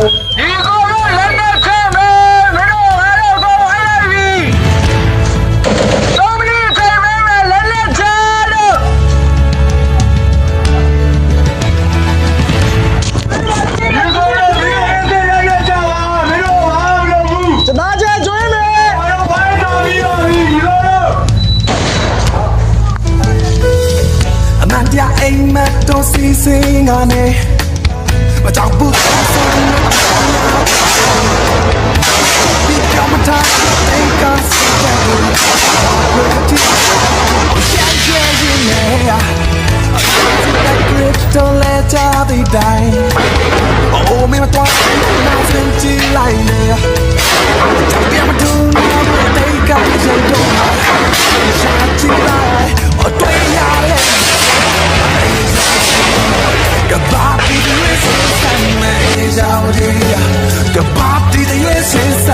ဒီကောင်တို့လက်နဲ့ချမ်းပဲမင်းတို့ဟာတော့ကောင်ဟိုင်းလိုက်ပြီတော်မလို့ချိန်မဲမဲလက်နဲ့ချမ်းလို့ဒီကောင်တို့ဒီအင်းတဲ့ရရကြပါမင်းတို့ဟာမလုပ်ဘူးကျွန်တော်ချဲကျွေးမယ် ဘာလို့ဘာလို့တော်ပြီးတော်ပြီးဒီကောင်တို့ အမှန်တရားအိမ်မက်တော်စီစဉ်ကနေ มาจากบุกสู้มีเกี่ยวมันทางในการสู้แข่งเรื่องที่ Yeah yeah yeah yeah แต่กริปโตเลจาใดๆโอ้ไม่มาตัวน่าสนใจเลย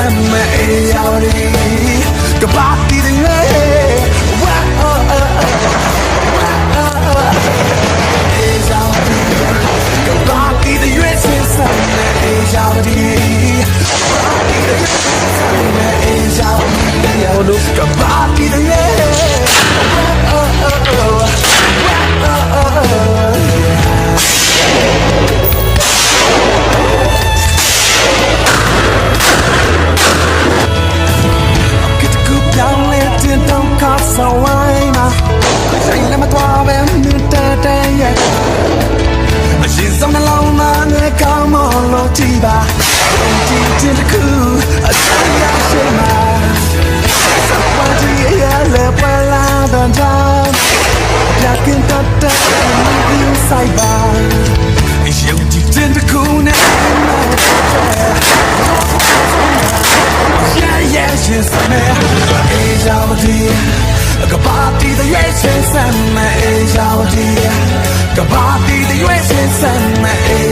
US and me yauri. Kabati the diva Kabati the USA, Kabati the USA, Kabati the USA, Kabati the USA, Kabati the USA, Kabati the USA, Kabati the USA, Kabati the